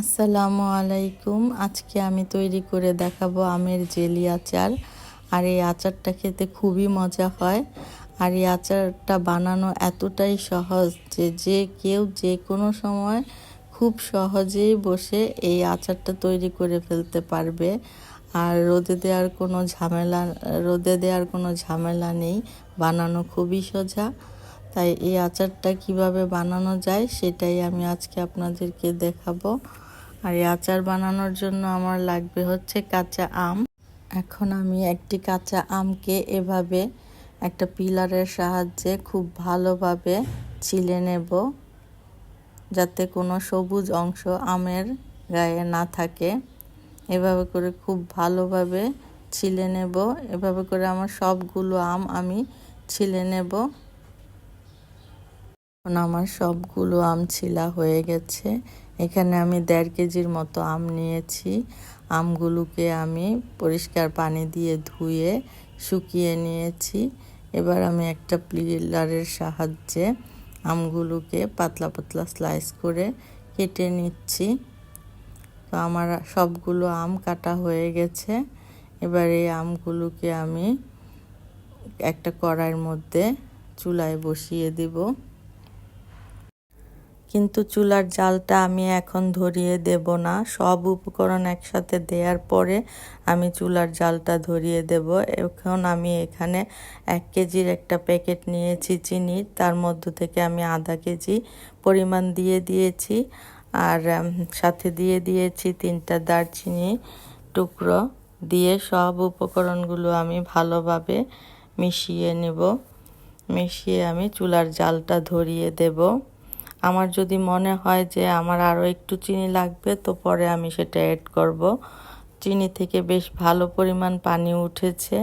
আসসালামু আলাইকুম। আজকে আমি তৈরি করে দেখাবো আমের জেলি আচার। আর এই আচারটা খেতে খুবই মজা হয়। আর এই আচারটা বানানো এতটাই সহজ যে যে কেউ যে কোনো সময় খুব সহজেই বসে এই আচারটা তৈরি করে ফেলতে পারবে। আর রোদে দেওয়ার কোনো ঝামেলা, রোদে দেওয়ার কোনো ঝামেলা নেই। বানানো খুবই সোজা। তাই এই আচারটা কীভাবে বানানো যায় সেটাই আমি আজকে আপনাদেরকে দেখাবো। আর এই আচার বানানোর জন্য আমার লাগবে হচ্ছে কাঁচা আম। এখন আমি একটি কাঁচা আমকে এভাবে একটা পিলারের সাহায্যে খুব ভালোভাবে ছিলে নেব, যাতে কোনো সবুজ অংশ আমের গায়ে না থাকে। এভাবে করে খুব ভালোভাবে ছিলে নেব, এভাবে করে আমার সবগুলো আম আমি ছিলে নেব। আমার সবগুলো আম ছিলা হয়ে গেছে। এখানে আমি দেড় কেজির মতো আম নিয়েছি। আমগুলোকে আমি পরিষ্কার পানি দিয়ে ধুয়ে শুকিয়ে নিয়েছি। এবার আমি একটা প্লিলারের সাহায্যে আমগুলোকে পাতলা পাতলা স্লাইস করে কেটে নিচ্ছি। তো আমার সবগুলো আম কাটা হয়ে গেছে। এবার এই আমগুলোকে আমি একটা কড়াইয়ের মধ্যে চুলায় বসিয়ে দিব। কিন্তু চুলার জালটা আমি এখন ধরিয়ে দেব না। সব উপকরণ একসাথে দেওয়ার পরে আমি চুলার জালটা ধরিয়ে দেব। এখন আমি এখানে এক কেজির একটা প্যাকেট নিয়েছি চিনির তার মধ্য থেকে আমি আধা কেজি পরিমাণ দিয়ে দিয়েছি। আর সাথে দিয়ে দিয়েছি তিনটা দারচিনি টুকরো। দিয়ে সব উপকরণগুলো আমি ভালোভাবে মিশিয়ে নেব। মিশিয়ে আমি চুলার জালটা ধরিয়ে দেব। আমার যদি মনে হয় যে আমার আরও একটু চিনি লাগবে, তো পরে আমি সেটা অ্যাড করব। চিনি থেকে বেশ ভালো পরিমাণ পানি উঠেছে।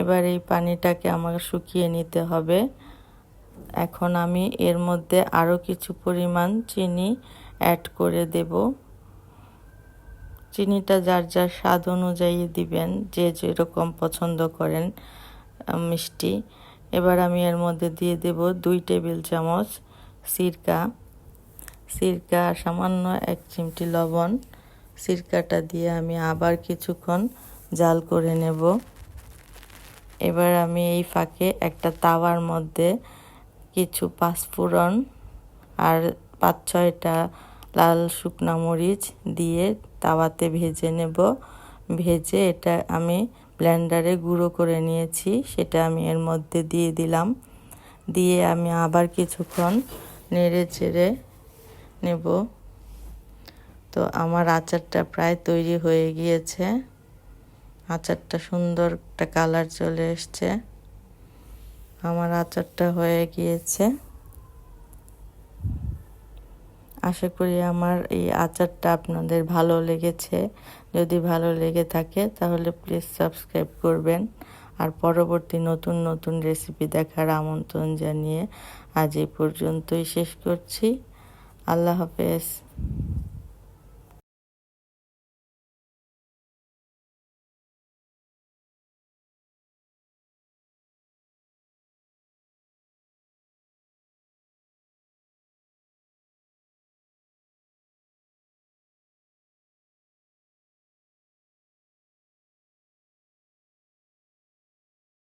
এবার এই পানিটাকে আমাকে শুকিয়ে নিতে হবে। এখন আমি এর মধ্যে আরও কিছু পরিমাণ চিনি অ্যাড করে দেব। চিনিটা যার যার স্বাদ অনুযায়ী দিবেন, যে যেরকম পছন্দ করেন মিষ্টি। এবার আমি এর মধ্যে দিয়ে দেব দুই টেবিল চামচ সিরকা। সিরকা সামান্য এক চিমটি লবণ। সিরকাটা দিয়ে আমি আবার কিছুক্ষণ জাল করে নেব। এবার আমি এই ফাঁকে একটা তাওয়ার মধ্যে কিছু পাঁচফোড়ন আর পাঁচ ছয়টা লাল শুকনা মরিচ দিয়ে তাওয়াতে ভেজে নেব। ভেজে এটা আমি ব্লেন্ডারে গুঁড়ো করে নিয়েছি, সেটা আমি এর মধ্যে দিয়ে দিলাম। দিয়ে আমি আবার কিছুক্ষণ নেড়ে চেড়ে নেব। তো আমার আচারটা প্রায় তৈরি হয়ে গিয়েছে। আচারটা সুন্দর একটা কালার চলে এসছে। আমার আচারটা হয়ে গিয়েছে। আশা করি আমার এই আচারটা আপনাদের ভালো লেগেছে। যদি ভালো লেগে থাকে তাহলে প্লিজ সাবস্ক্রাইব করবেন। আর পরবর্তী নতুন নতুন রেসিপি দেখার আমন্ত্রণ জানিয়ে আজ এই পর্যন্তই শেষ করছি। আল্লাহ হাফেজ।